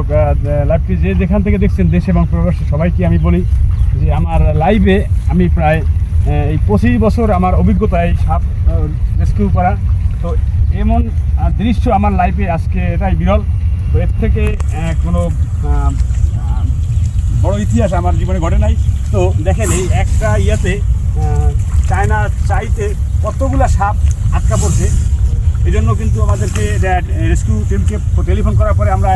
দর্শক লাইভটি যে যেখান থেকে দেখছেন দেশ এবং প্রবাসী, সবাইকে আমি বলি যে আমার লাইভে আমি প্রায় এই পঁচিশ বছর আমার অভিজ্ঞতা এই সাপ রেস্কিউ করা। তো এমন দৃশ্য আমার লাইফে আজকে এটাই বিরল। তো এর থেকে কোনো বড় ইতিহাস আমার জীবনে ঘটে নাই। তো দেখেন এই একটা ইয়েতে চায়না চাইতে কতগুলা সাপ আটকা পড়ছে। এই জন্য কিন্তু আমাদেরকে রেস্কিউ টিমকে টেলিফোন করার পরে আমরা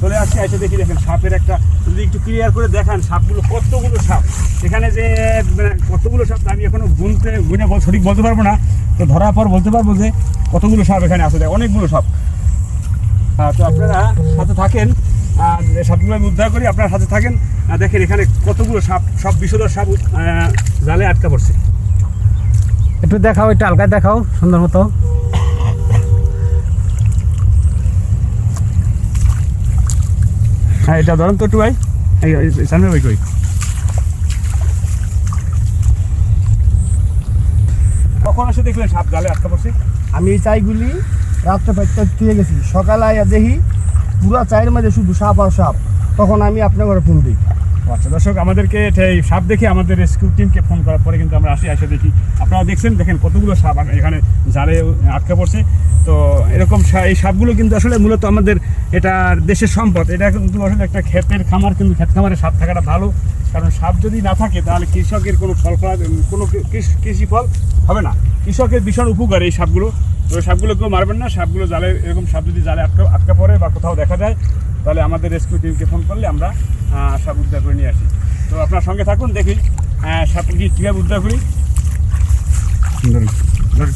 চলে আসছি এসে দেখি দেখেন সাপের একটা যদি একটু ক্লিয়ার করে দেখান সাপগুলো কতগুলো সাপ? এখানে যে মানে, কতগুলো সাপ আমি এখনও গুনতে গুনে সঠিক বলতে পারব না তো ধরার পর বলতে পারব যে কতগুলো সাপ এখানে দেখ, অনেকগুলো সাপ। তো আপনারা সাথে থাকেন আর সাপগুলো আমি উদ্ধার করি আপনারা সাথে থাকেন। দেখেন এখানে কতগুলো সাপ সব বিষধর সাপ জালে আটকা পড়ছে। একটু দেখাও একটু হালকা দেখাও সুন্দর মতো। হ্যাঁ এটা ধরেন তো একটু ভাই। সামনে ভাই কই? কখন এসে দেখলেন সাপ জালে আটকা পড়ছে? আমি এই চাইগুলি রাত্রে পাঁচটা দিয়ে গেছি। সকালে আইয়া দেখি পুরা চায়ের মাঝে শুধু সাপ আর সাপ। তখন আমি আপনার ঘরে ফোন দিই। আচ্ছা দর্শক আমাদেরকে এই সাপ দেখে আমাদের রেস্কিউ টিমকে ফোন করার পরে কিন্তু আমরা আসি এসে দেখি। আপনারা দেখছেন দেখেন কতগুলো সাপ এখানে জালে আটকে পড়ছে। তো এরকম এই সাপগুলো কিন্তু আসলে মূলত আমাদের এটা দেশের সম্পদ। এটা কিন্তু আসলে একটা ক্ষেতের খামার কিন্তু ক্ষেত খামারে সাপ থাকাটা ভালো। কারণ সাপ যদি না থাকে তাহলে কৃষকের কোনো ফল কোনো কৃষি ফল হবে না। কৃষকের ভীষণ উপকার এই সাপগুলো তো সাপগুলো কেউ মারবেন না। সাপগুলো জালে এরকম সাপ যদি জালে আটকা আটকা পড়ে বা কোথাও দেখা যায় তাহলে আমাদের রেস্কিউ টিমকে ফোন করলে আমরা সাপ উদ্ধার করে নিয়ে আসি। তো আপনার সঙ্গে থাকুন দেখি আহ, সাপ কি কীভাবে উদ্ধার করি। ধরুন, ধরুন।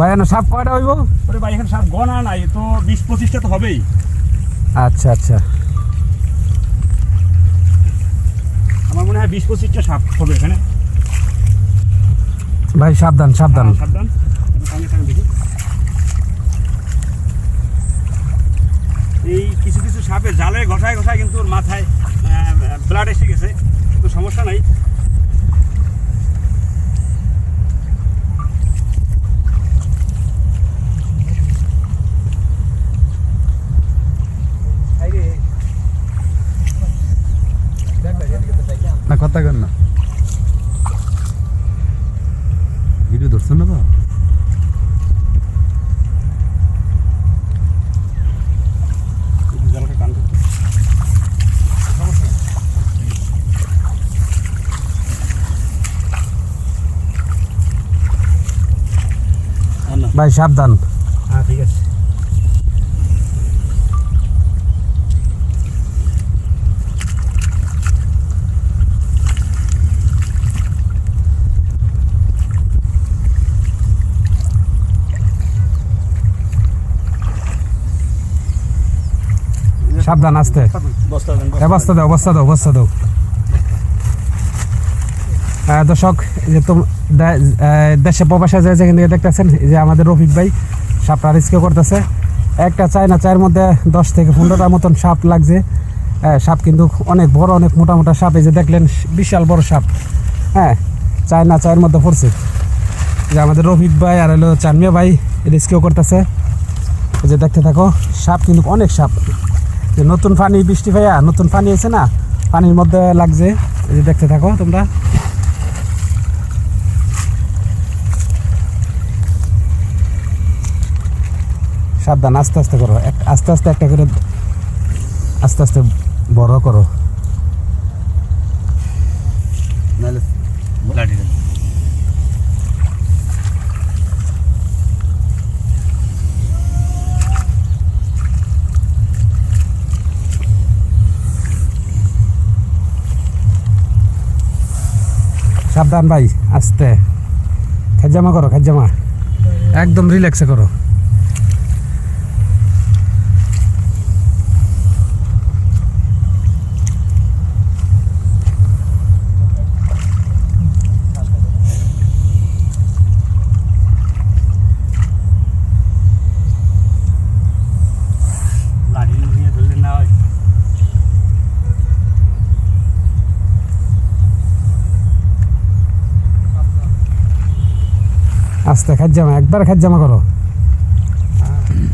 ভাই এনে সাপ কয়টা হইব? ওরে ভাই এখানে সাপ গনা নাই তো বিশ পঁচিশটা তো হবেই। আচ্ছা আচ্ছা। আমার মনে হয় বিশ পঁচিশটা সাপ হবে এখানে। ভাই সাবধান সাবধান। হ্যাঁ, সাবধান। এই কিছু কিছু সাপে জালে ঘষায় ঘষায় কিন্তু ওর মাথায় ব্লাড এসে গেছে তো সমস্যা নাই। কথা কেন না। ভিডিও ধরছেন না না। ভাই সাবধান হ্যাঁ ঠিক আছে সাবধান, আসতে। অবস্থা দাও অবস্থা দাও, বস্তা দাও। দর্শক যে দে- দেশে প্রবাসে যে যেখান থেকে দেখতেছেন যে আমাদের রফিক ভাই, সাপটা রিস্কিউ করতেছে। একটা চায়না চায়ের মধ্যে দশ থেকে পনেরোটার মতন সাপ লাগছে। হ্যাঁ সাপ কিন্তু অনেক বড়, অনেক মোটা মোটা সাপ। এই যে দেখলেন, বিশাল বড় সাপ। হ্যাঁ চায়না চায়ের মধ্যে পড়ছে। যে আমাদের রফিক ভাই আর হলো চানমিয়া ভাই রেস্কিউ করতেছে। যে দেখতে থাকো, সাপ কিন্তু অনেক সাপ। যে নতুন পানি, বৃষ্টি ভাইয়া, নতুন পানি আছে না? পানির মধ্যে লাগছে। এই যে দেখতে থাকো তোমরা। সাবধান, আস্তে আস্তে করো। আস্তে আস্তে একটা করে আস্তে আস্তে বড় করো। সাবধান ভাই আস্তে। খাজামা করো খাজামা একদম রিল্যাক্সে করো লাঠি নিয়ে ধরলেন না হয় আস্তে খাজ জামা একবার খাজ জামা করো।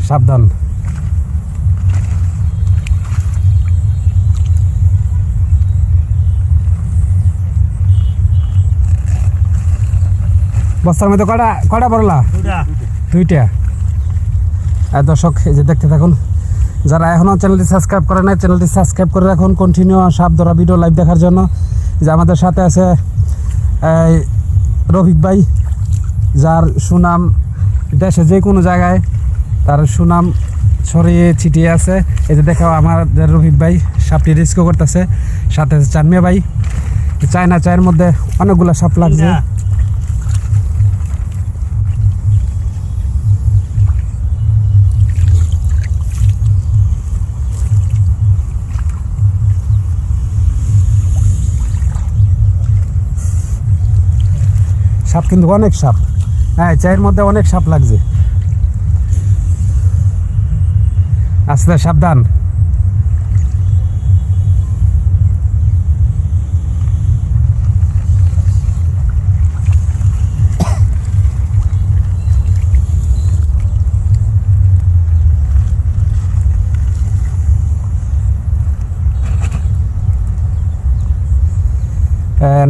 সাবধান। বস্তার মধ্যে কটা কটা পড়লা? দুইটা। আর দর্শক এই যে দেখতে থাকুন যারা এখনও চ্যানেলটি সাবস্ক্রাইব করে নাই চ্যানেলটি সাবস্ক্রাইব করে রাখুন কন্টিনিউ সাপ ধরা ভিডিও লাইভ দেখার জন্য। যে আমাদের সাথে আছে রফিক ভাই যার সুনাম দেশে যে কোনো জায়গায় তার সুনাম ছড়িয়ে ছিটিয়ে আছে। এই যে দেখাও আমাদের রফিক ভাই সাপটি রিস্কও করতেছে সাথে চানমিয়া ভাই। চায়না চায়ের মধ্যে অনেকগুলো সাপ লাগছে। সাপ কিন্তু অনেক সাপ। হ্যাঁ চায়ের মধ্যে অনেক সাপ লাগছে। আস্তে, সাবধান।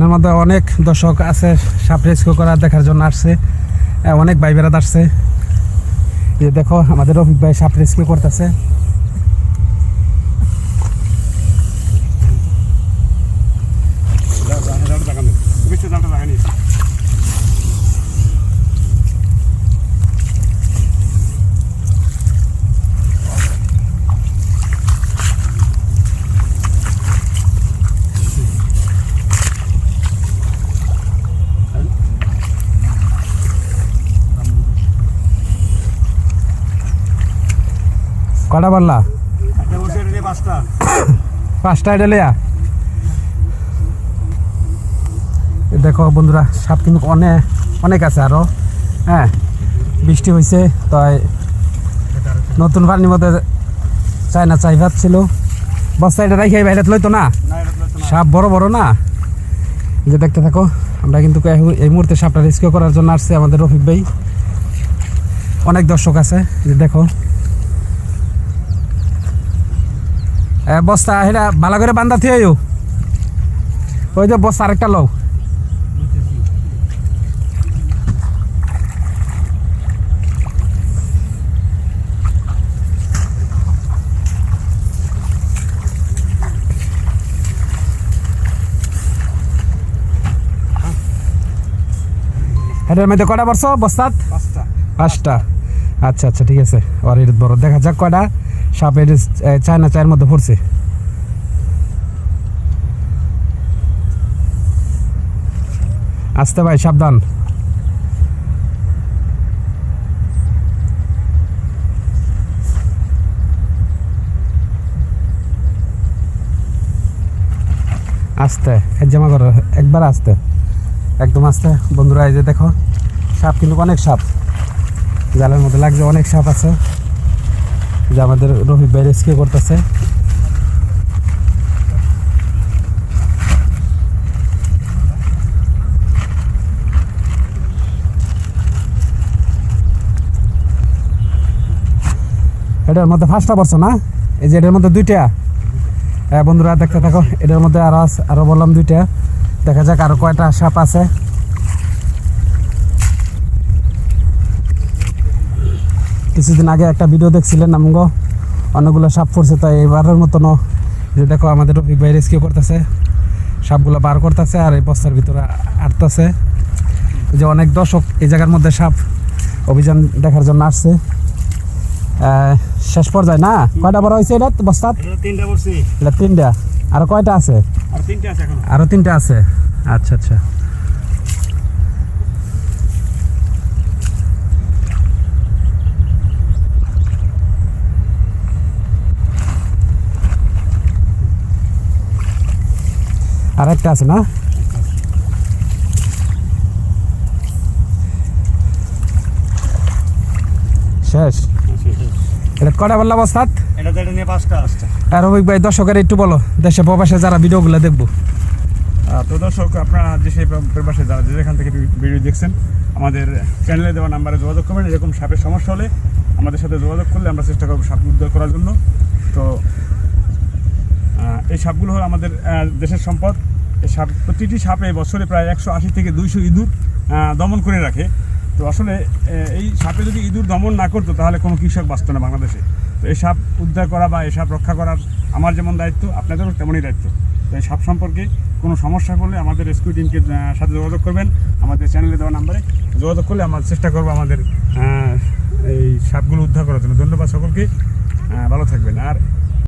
এর মধ্যে অনেক দর্শক আছে, সাপ রেস্কিউ করা দেখার জন্য আসছে। অনেক ভাই বেড়াত আসছে যে দেখো আমাদের রফিক ভাই সাপ রেস্কিউ করতেছে কটা বললা পাঁচটা ডেলিয়া দেখো বন্ধুরা, সাপ কিন্তু অনেক অনেক আছে আরও। হ্যাঁ বৃষ্টি হয়েছে তাই নতুন পানির মধ্যে চায়না চাই ভাত ছিল বস্তা এটা রাখি বাইরে লইতো না? সাপ বড় বড় না? যে দেখতে থাকো, আমরা কিন্তু এই মুহূর্তে সাপটা রেস্কিউ করার জন্য আসছে আমাদের রফিক ভাই। অনেক দর্শক আছে যে দেখো। বস্তা সেটা ভালো করে বান্ধা থিয়ে ওই যে বস্তা আরেকটা লও। এটার মধ্যে কটা বর্ষ? বস্তাত? পাঁচটা। আচ্ছা আচ্ছা ঠিক আছে। আর বড় দেখা যাক কয়টা। সাপের চায়না চায়ের মধ্যে পড়ছে। আসতে ভাই, সাবধান। আস্তে এক জামা করো একবার আস্তে। একদম আস্তে। বন্ধুরা, এই যে দেখো, সাপ কিন্তু অনেক সাপ। জালের মধ্যে লাগছে, অনেক সাপ আছে। যে আমাদের রফিক ভাই করতেছে। এটার মধ্যে ফার্স্টটা পড়ছো না? এই যে এটার মধ্যে দুইটা। হ্যাঁ বন্ধুরা দেখতে থাকো, এটার মধ্যে আরও আরও বললাম দুইটা। দেখা যাক আরও কয়টা সাপ আছে। কিছুদিন আগে একটা ভিডিও দেখছিলেন আমগো। অনেকগুলো সাপ পড়ছে তাই এবারের মতনও যে দেখো আমাদের রফিক ভাই রেস্কিউ করতেছে। সাপগুলো বার করতেছে আর এই বস্তার ভিতরে আটতেছে। যে অনেক দর্শক এই জায়গার মধ্যে সাপ অভিযান দেখার জন্য আসছে। শেষ পর্যায়ে না? কয়টা বড় হয়েছে এটা বস্তাত এটা তিনটা তিনটা। আর কয়টা আছে? আরও তিনটা আছে। আচ্ছা আচ্ছা। আর একটা আছে না? শেষ। এটা কটা বললা বস্তাত এটা তো নিয়ে পাঁচটা আসছে। আর রবিক ভাই দর্শকের একটু বলো দেশে প্রবাসে যারা ভিডিওগুলো দেখব। তো দর্শক আপনারা সেই প্রবাসে যারা যেখান থেকে ভিডিও দেখছেন আমাদের চ্যানেলে দেওয়া নাম্বারে যোগাযোগ করবেন। এরকম সাপের সমস্যা হলে আমাদের সাথে যোগাযোগ করলে আমরা চেষ্টা করব সাপ উদ্ধার করার জন্য। তো এই সাপগুলো হলো আমাদের দেশের সম্পদ। সাপ প্রতিটি সাপে বছরে প্রায় একশো আশি থেকে দুইশো ইঁদুর দমন করে রাখে। তো আসলে এই সাপে যদি ইঁদুর দমন না করতো, তাহলে কোনো কৃষক বাঁচত না বাংলাদেশে। তো এই সাপ উদ্ধার করা বা এই সাপ রক্ষা করার আমার যেমন দায়িত্ব, আপনাদেরও তেমনই দায়িত্ব। তো এই সাপ সম্পর্কে কোনো সমস্যা করলে আমাদের রেস্কিউ টিমকে সাথে যোগাযোগ করবেন। আমাদের চ্যানেলে দেওয়া নাম্বারে যোগাযোগ করলে আমরা চেষ্টা করব আমাদের এই সাপগুলো উদ্ধার করার জন্য। ধন্যবাদ সকলকে ভালো থাকবেন। আর